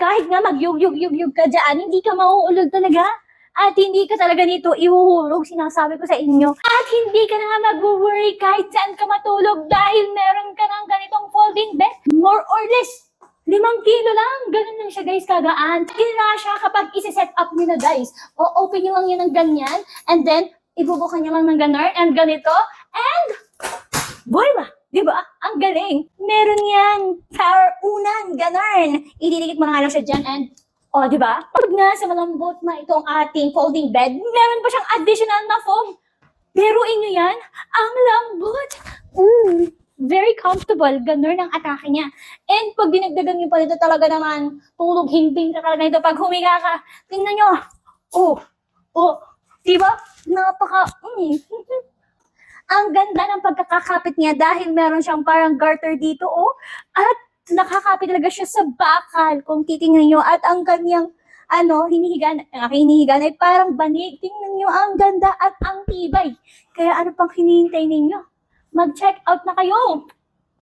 kahit nga magyug-yug-yug-yug ka dyan, hindi ka mauulog talaga. At hindi ka talaga nito ihuhulog, sinasabi ko sa inyo. At hindi ka na nga mag-worry kahit saan ka matulog dahil meron ka ng ganitong folding bed. More or less, limang kilo lang. Ganun lang siya guys, kagaan. Kaya siya kapag isi-set up nyo na guys. O open nyo lang yan ng ganyan. And then, ibubukan nyo lang ng ganon. And ganito. And, boy ba? Di ba? Ang galing. Meron yan. Power unan. Ganon. Ididikit mo na lang siya dyan. And, o, di ba? Pag nga sa malambot na itong ating folding bed, meron pa siyang additional na foam. Pero inyo yan, ang lambot. Mm, very comfortable. Ganun ang atake niya. And pag dinagdagan niyo pa nito talaga naman, tulog himbing ka talaga nito pag humiga ka. Tingnan nyo. Oh, oh, di ba? Napaka, mm. Ang ganda ng pagkakakapit niya dahil meron siyang parang garter dito, oh. At nakakapit talaga siya sa bakal kung titingnan nyo. At ang kanyang, ano, hinihiga, ang aking hinihiga ay parang banig. Tingnan nyo, ang ganda at ang tibay. Kaya ano pang hinihintay ninyo? Mag-check out na kayo.